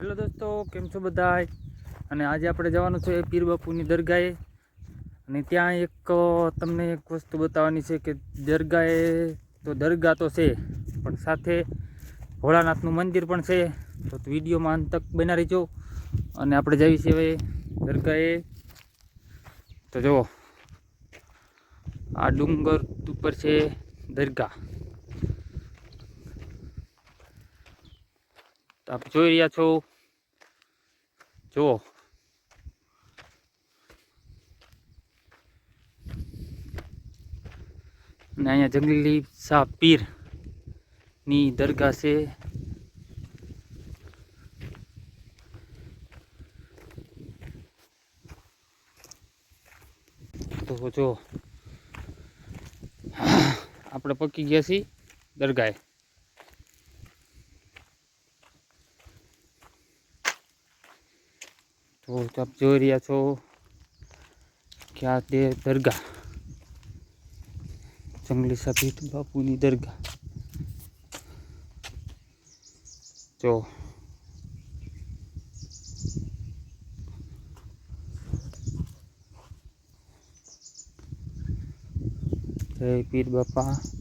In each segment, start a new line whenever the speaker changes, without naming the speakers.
Hello દોસ્તો, કેમ છો બધા અને આજે આપણે જવાનું છે પીર બાપુની દરગાહે. અને ત્યાં એક તમને એક વસ્તુ બતાવવાની છે કે દરગાહે તો દરગાહ તો છે, પણ સાથે ભોળાનાથનું મંદિર પણ છે. તો વિડીયોમાં અંત તક બના રહીજો. અને આપણે જઈએ છીએ હવે દરગાહે. તો જુઓ, આ ડુંગર ઉપર છે દરગાહ. તો આપ જોઈ રહ્યા છો. જુઓ. અને અહીંયા જંગલી શાહ પીરની દરગાહ છે. તો જો આપણે પકી ગયા છીએ દરગાહે. તો આપ જોઈ રહ્યા છો કે આ તે દરગાહ, જંગલી સાબિત બાપુની દરગાહ. જો. જય પીર બાપા.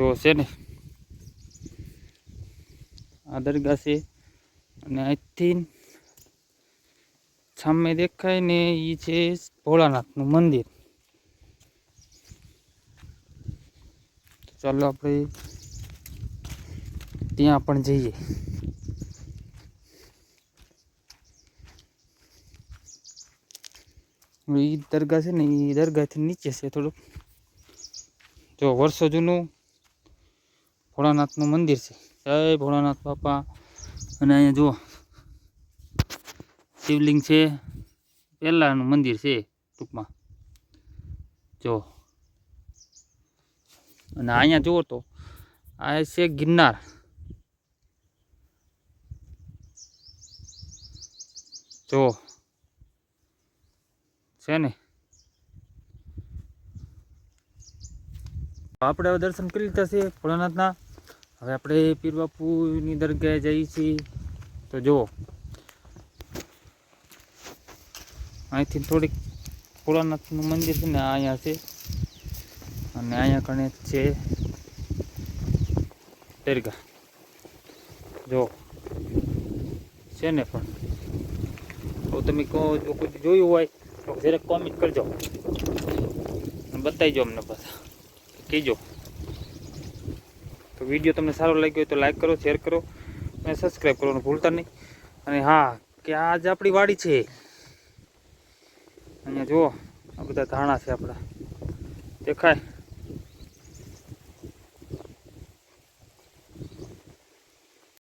જો છે ને, આ દરગાહ છે. અને અહીંથી સામે દેખાય ને એ છે ભોળાનાથનું મંદિર. ચાલો આપણે ત્યાં પણ જઈએ. એ દરગાહ છે ને એ દરગાહથી નીચે છે થોડુંક. જો વર્ષો જૂનું ભોળાનાથનું મંદિર છે. જય ભોળાનાથ બાપા. અને અહીંયા જુઓ, શિવલિંગ છે. પહેલાંનું મંદિર છે ટૂંકમાં. જો અને અહીંયા જુઓ તો, આ છે ગિરનાર. જો છે ને? આપણે દર્શન કરી લીધા છે ભોળાનાથના. હવે આપણે પીર બાપુની દરગાહે જઈએ છીએ. તો જુઓ. અહીંથી થોડીક ભોળાનાથનું મંદિર છે ને, આ અહીંયા છે. અને અહીંયા કણે છે દરગાહ. જો છે ને પણ. તો તમે કહો, જો કોઈ જોયું હોય, તો જરાક કોમેન્ટ કરજો. અને બતાવીજો અમને પાછા. કહેજો તો વીડિયો તમને સારો લાગ્યો હોય તો લાઈક કરો શેર કરો અને સબસ્ક્રાઈબ કરવાનું ભૂલતા નહીં. અને હા, કે આ જ આપણી વાડી છે. અહીંયા જુઓ, આ બધા ધાણા છે આપણા. દેખાય.